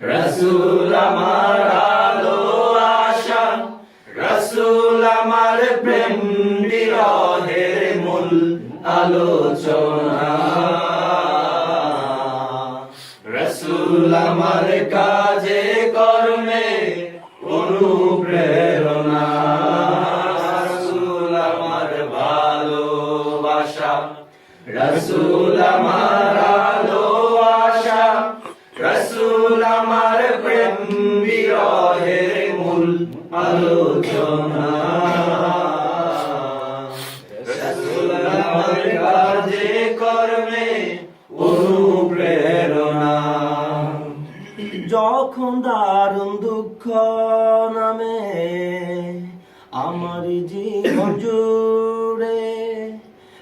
রসুল আমার আশা রসুল প্রেম বিরহের মূল আলোচনা রসুল কাজে কর্মে অনুপ্রেরণা রসুল আমার ভালোবাসা রসুল আমার মূল আলোচনা কাজে কর্মে অনুপ্রেরণা যখন দারুণ দুঃখ নামে আমার জীবন জুড়ে,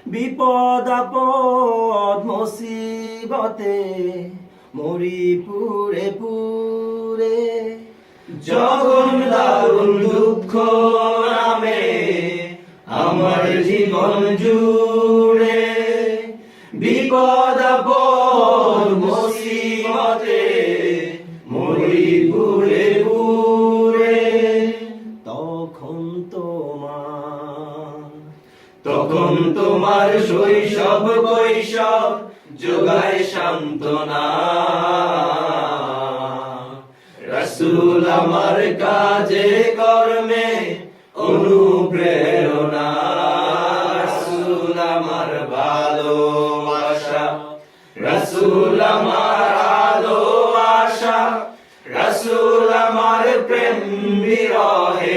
বিপদ, আপদ, মুসিবতে মরি পুরে পুরে যখন দারুণ দুঃখ নামে আমার জীবন জুড়ে। বিপদ আপদ মুসিবতে মরি পুরে পুরে তখন তোমার তখন তোমার শৈশব কৈশব যোগায় সান্ত্বনা। রসুল আমার কাজে কর্মে অনুপ্রেরণা। রসুল আমার ভালোবাসা। রসুল আমার আলো আশা। রসুল আমার প্রেম বিরহের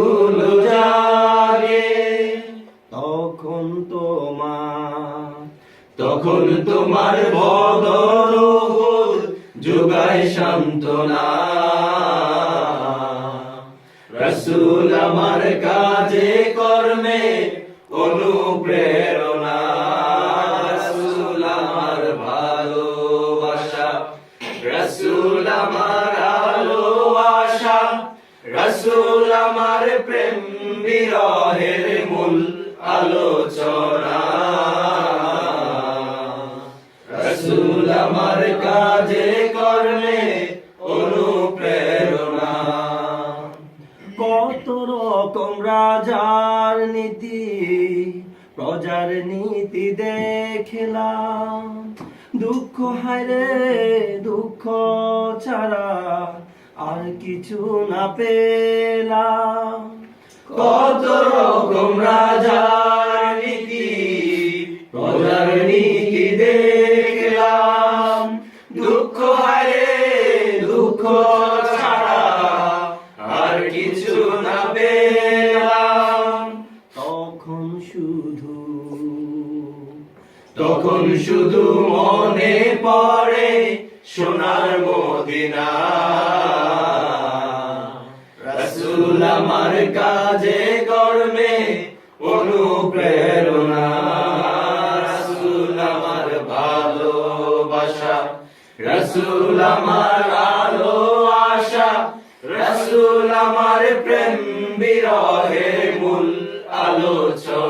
স্মৃতিগুলো জাগে তখন তোমার তখন তোমার বদল যোগায় সান্ত্বনা। রসুল আমার কাজে কর্মে অনুপ্রেরণা। রসুল আমার প্রেম বিরহের মূল আলোচনা। রসুল আমার কাজে কর্মে অনুপ্রেরণা। কত রকম রাজার নীতি, প্রজার নীতি দেখলাম। দুঃখ হায়রে দুঃখ ছাড়া আর কিছু না পেলাম। কত রকম রাজার নীতি প্রজার নীতি দেখলাম। দুঃখ হারে দুঃখ তখন শুধু মনে পড়ে সোনার মদিনা। রসুল আমার কাজে কর্মে অনুপ্রেরণা। রসুল আমার ভালোবাসা। রসুল আমার আলো আশা। রসুল আমার প্রেম বিরহের মূল আলোচনা।